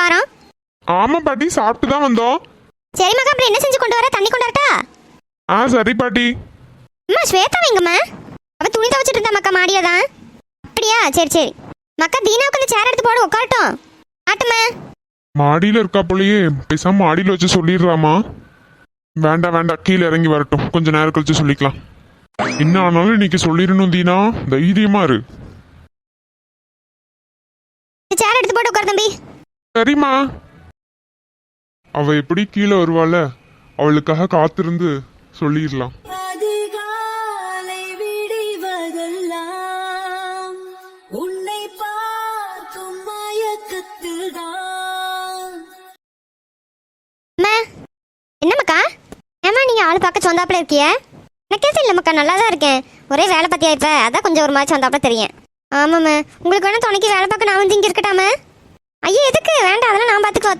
வாரோம். ஆமா பாட்டி சாப்பிட்டு தான் வந்தோம். சரி மக்கா அப்புறம் என்ன செஞ்சு கொண்டு வர? தண்ணி கொண்டு வரட்டா? ஆ சரி பாட்டி. அம்மா ஸ்வேதா எங்கம்மா அவ துணி துவைச்சிட்டு இருந்தா மக்கா மாடியா தான் அப்படியா? சரி சரி. மக்கா தீனாவுக்கு அந்த சேர் எடுத்து போடு உட்காரட்டும். ஆட்டுமா மாடியில இருக்கா போலயே பேசாம மாடியில வச்சு சொல்லிடுறாமா வேண்டாம் வேண்டாம் கீழே இறங்கி வரட்டும். கொஞ்ச நேரம் கழிச்சு சொல்லிக்கலாம். என்ன ஆனாலும் இன்னைக்கு சொல்லிடணும் தீனா. தைரியமா இரு. போட்டு உட்கார் தம்பி. சரிம்மா. அவ எப்படி கீழே வருவாள? அவளுக்காக காத்திருந்து சொல்லிடலாம். அதிகாலை விடிவதெல்லாம் உன்னை பார்க்கும் மயக்கத்தில்தான். அம்மா என்ன மக்கா ஏம்மா நீங்க ஆள் பார்க்க சொந்தாப்புல இருக்கிய? எனக்கே தெரியல மக்கா நல்லா தான் இருக்கேன். ஒரே வேலை பார்த்தியா இப்ப? அதான் கொஞ்சம் ஒரு மாதிரி சொந்தாப்புல தெரியும். ஆமாம்மா. உங்களுக்கு வேணா துணைக்கு வேலை பார்க்க நான் வந்து இங்க இருக்கட்டாமா ஐயோ எதுக்கு வேண்டாம் அதெல்லாம்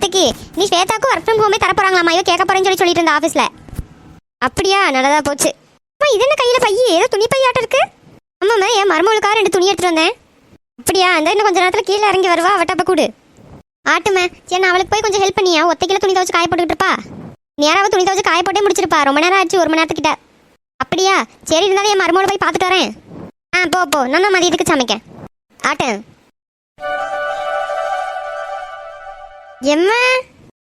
நான் நீ ஸ்வேதாக்கும் ஒர்க் ஃப்ரம் ஹோமே தர போறாங்களாமா ஐயோ கேட்க போறேன்னு சொல்லி சொல்லிட்டு இருந்த ஆஃபீஸில் அப்படியா? நல்லதா போச்சு. அம்மா இது என்ன கையில் பைய? ஏதோ துணி பையாட்டம் இருக்கு. ஆமாம்மா என் மருமகளுக்காக ரெண்டு துணி எடுத்துட்டு வந்தேன். அப்படியா? அந்த இன்னும் கொஞ்ச நேரத்தில் கீழே இறங்கி வருவா. அவட்டப்ப கூடு. ஆட்டுமே. சரி நான் அவளுக்கு போய் கொஞ்சம் ஹெல்ப் பண்ணியா? ஒத்தைக்கில துணி துவச்சு காய போட்டுக்கிட்டு இருப்பா. துணி துவச்சு காய போட்டே முடிச்சிருப்பா. ரொம்ப நேரம் ஆச்சு ஒரு மணி நேரத்துக்கிட்ட. அப்படியா? சரி இருந்தாலும் என் மருமகளை போய் பார்த்துட்டு வரேன். ஆ போ போ. நான் மதியத்துக்கு சமைக்க ஆட்டேன் எம்மா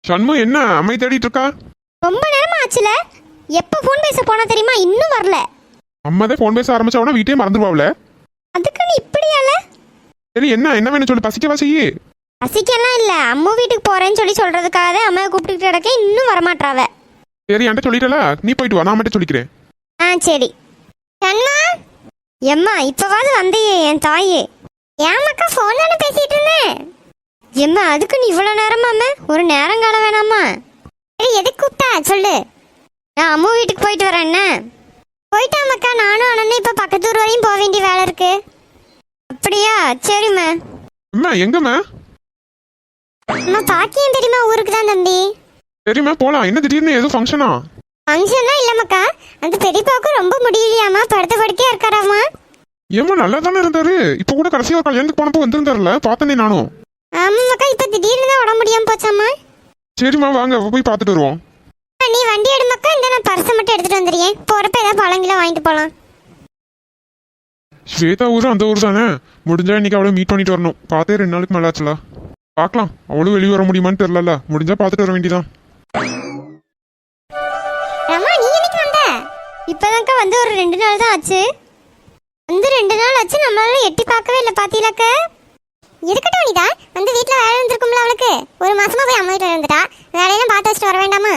சண்முகம் என்ன? அம்மை தேடிட்டு இருக்கா ரொம்ப நேரமா ஆச்சுல எப்போ ஃபோன் பேச போனா தெரியுமா? இன்னும் வரல. அம்மா தான் ஃபோன் பேச ஆரம்பிச்சா உடனே வீட்டே மறந்துடுவாப்ல அதுக்கு நீ இப்படியால? சரி என்ன? என்ன வேணும் சொல்லு? பசிக்கவா செய்யி? பசிக்கெல்லாம் இல்ல. அம்மா வீட்டுக்கு போறேன்னு சொல்லி சொல்றதுக்காக தான் அம்மாவை கூப்பிட்டுக்கிட்டு கிடக்க இன்னும் வரமாட்றாவ. சரி என்கிட்ட சொல்லிட்டல? நீ போயிட்டு வா. நான் மட்டும் சொல்லிக்கிறேன். ஆ சரி. கண்ணா எம்மா இப்பவாது வந்தியே என் தாயே. ஏமாக்கா ஃபோன் தானே பேசிட்டு இருந்தேன் எம்மா அதுக்கு நீ இவ்வளோ நேரமாம ஒரு நேரம் கால வேணாமா? சரி எதுக்கு கூப்பிட்டா? சொல்லு. நான் அம்மா வீட்டுக்கு போயிட்டு வரேன் என்ன? போயிட்டாமக்கா நானும் அண்ணனும் இப்போ பக்கத்து ஊர் வரையும் போக வேண்டிய வேலை இருக்கு. அப்படியா? சரிம்மா. அம்மா எங்கம்மா? அம்மா பாக்கியம் தெரியுமா? ஊருக்கு தான் தம்பி. சரிம்மா போலாம். என்ன திடீர்னு ஏதோ ஃபங்க்ஷனா ஃபங்க்ஷன்லாம் இல்லைம்மாக்கா. அந்த பெரியப்பாவுக்கு ரொம்ப முடியலையாம்மா. படுத்த படுக்கையா இருக்காராம்மா. ஏம்மா நல்லா தானே இருந்தாரு? இப்போ கூட கடைசியா ஒரு கல்யாணத்துக்கு போனப்போ வந்திருந்தாருல பார்த்தனே நானும் ஆமாம்மாக்கா இப்போ திடீர்னு தான் உடம்பு முடியாம போச்சாம்மா. சரிம்மா வாங்க போய் பார்த்துட்டு வருவோம். நீ வண்டி எடுமாக்கா? இந்த நான் பர்ஸை மட்டும் எடுத்துட்டு வந்துடுறேன். போறப்ப ஏதாவது பழங்கில வாங்கிட்டு போலாம். ஸ்வேதா ஊர் அந்த ஊர் தானே? முடிஞ்சா இன்னைக்கு அவளை மீட் பண்ணிட்டு வரணும். பார்த்தே ரெண்டு நாளுக்கு மேல ஆச்சுல. பார்க்கலாம். அவளும் வெளியே வர முடியுமான்னு தெரியல முடிஞ்சா பார்த்துட்டு வர வேண்டியதான் ரமா நீ என்னைக்கு வந்த? இப்பதான்க்கா வந்து ஒரு ரெண்டு நாள் தான் ஆச்சு. வந்து ரெண்டு நாள் ஆச்சு. நம்மளால எட்டி பார்க்கவே இல்லை பாத்தீங்களாக்க? இருக்கட்டும் வனிதா வந்து வீட்டில் வேலை இருந்திருக்கும்ல அவளுக்கு. ஒரு மாசமா போய் அம்மா வீட்டில் இருந்துட்டா. வேலையெல்லாம் பார்த்து வச்சுட்டு வர வேண்டாமா?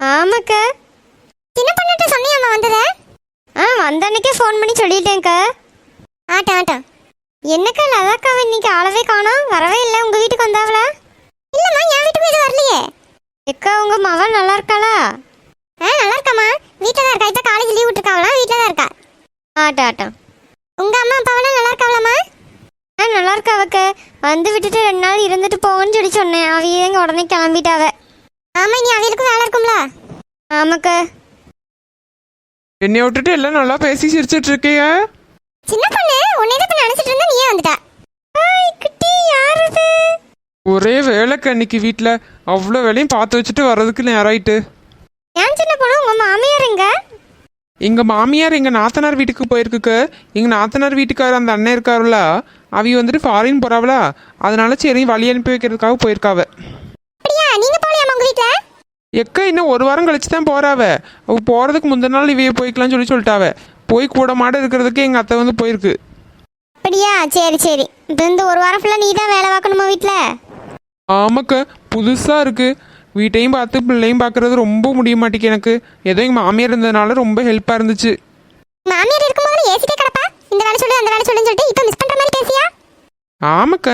ஆமாக்கா. சின்ன பொண்ணுகிட்ட சொன்னியாம்மா வந்ததை? ஆ வந்த அன்னைக்கே ஃபோன் பண்ணி சொல்லிட்டேன்க்கா. ஆட்டம் ஆட்டம். என்னக்கா லதாக்காவை இன்னைக்கு ஆளவே காணோம். வரவே இல்லை. உங்க வீட்டுக்கு வந்தாவளா? இல்லம்மா என் வீட்டுக்கு இது வரலையே. எக்கா உங்க மகள் நல்லா இருக்காளா ஆ நல்லா இருக்காம்மா வீட்டில் தான் இருக்கா இப்போ காலேஜ் லீவ் விட்டுருக்காவலாம் வீட்டில் தான் இருக்கா ஆட்டம் ஆட்டம் உங்க அம்மா அப்பாவெல்லாம் நல்லா இருக்காவலாமா ஆ நல்லா இருக்காவக்க வந்து விட்டுட்டு ரெண்டு நாள் இருந்துட்டு போவோன்னு சொல்லி சொன்னேன் அவையே எங்க உடனே கிளம்பிட்டாவ ஆமா நீ அவைகளுக்கும் வேலை இருக்கும்ல? ஆமாக்கா. என்னை விட்டுட்டு எல்லாம் நல்லா பேசி சிரிச்சிட்டு இருக்கீங்க சின்ன பொண்ணு உன்னை தான் நினைச்சிட்டு இருந்தா நீயே வந்துட்டா. ஹாய் குட்டி யார் இது? ஒரே வேலைக்கு அன்னைக்கு வீட்டில் அவ்வளோ வேலையும் பார்த்து வச்சுட்டு வர்றதுக்கு நேரம் ஆயிட்டு ஏன் சின்ன பொண்ணு உங்க மாமியார் எங்க? எங்கள் மாமியார் எங்கள் நாத்தனார் வீட்டுக்கு போயிருக்குக்கு. எங்கள் நாத்தனார் வீட்டுக்கார் அந்த அண்ணன் இருக்காருல அவி வந்துட்டு ஃபாரின் போறாவளா. அதனால சரி வழி அனுப்பி வைக்கிறதுக்காக போயிருக்காவ அப்படியா நீங்க போலியாமா உங்க வீட்ல எக்க இன்னும் ஒரு வாரம் கழிச்சு தான் போறாவ. அவ போகிறதுக்கு முந்தின நாள் இவைய போய்க்கலாம்னு சொல்லி சொல்லிட்டாவ. போய் கூட மாட இருக்கிறதுக்கு எங்கள் அத்தை வந்து போயிருக்கு. அப்படியா? சரி சரி. இப்போ இந்த ஒரு வாரம் ஃபுல்லாக நீ தான் வேலை பார்க்கணுமா வீட்டில் ஆமாக்க புதுசாக இருக்கு. வீட்டையும் பார்த்து பிள்ளையும் பார்க்கறது ரொம்ப முடிய மாட்டேங்குது எனக்கு. ஏதோ எங்கள் மாமியார் இருந்ததுனால ரொம்ப ஹெல்ப்பாக இருந்துச்சு. மாமியார் இருக்கும்போது ஏசிட்டே கிடப்பா? இந்த வேலை சொல்லு அந்த வேலை சொல்லுன்னு சொல்லிட்டு இப்போ மிஸ் பண்ணுற மாதிரி பேசியா? ஆமாக்க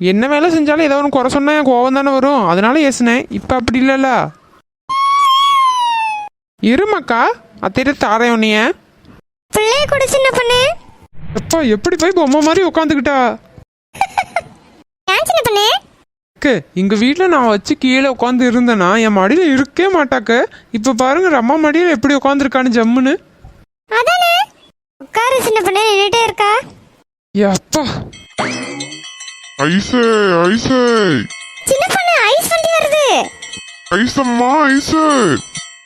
என்ன வேலை செஞ்சாலும் ஏதோ ஒன்று குறை சொன்னா என் கோவம் தானே வரும். அதனால ஏசுனேன். இப்போ அப்படி இல்லைல்ல. இருமாக்கா? அத்தையிட்ட தாரேன் உன்னைய. பிள்ளைய கூட சின்ன பொண்ணு. எப்பா எப்படி போய் பொம்மை மாதிரி உட்காந்துக்கிட்டா ஏன் சின்ன பொண்ணு? அக்கு எங்கள் வீட்டில் நான் வச்சு கீழே உட்காந்து இருந்தேன்னா என் மடியில் இருக்கவே மாட்டாக்க. இப்போ பாருங்க ரம்மா மடியில் எப்படி உட்காந்துருக்கான்னு ஜம்முன்னு. அதானே? உட்காரு சின்ன பொண்ணு நின்றுட்டே இருக்கா? எப்பா ஐசே ஐசே. சின்ன பொண்ணு ஐஸ் வண்டி வருது. ஐசம்மா ஐசு.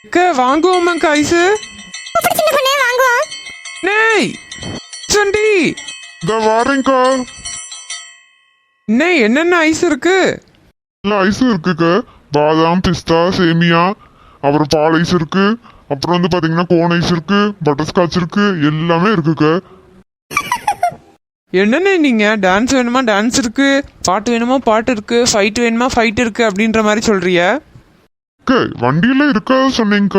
அக்கா வாங்குவோமாக்கா ஐஸு? நேய்! சண்டி! இந்த வாரேங்க்கா என்ன என்னென்ன ஐஸ் இருக்கு? இல்லை ஐஸும் இருக்குக்க. பாதாம் பிஸ்தா சேமியா அப்புறம் பால் ஐஸ் இருக்கு. அப்புறம் வந்து பாத்தீங்கன்னா கோன் ஐஸ் இருக்கு பட்டர்ஸ்காட்ச் இருக்கு எல்லாமே இருக்குக்க. என்னண்ணே நீங்க? டான்ஸ் வேணுமா? டான்ஸ் இருக்கு பாட்டு வேணுமா? பாட்டு இருக்கு ஃபைட் வேணுமா? ஃபைட் இருக்கு அப்படின்ற மாதிரி சொல்றிய வண்டியில இருக்காத சொன்னீங்க.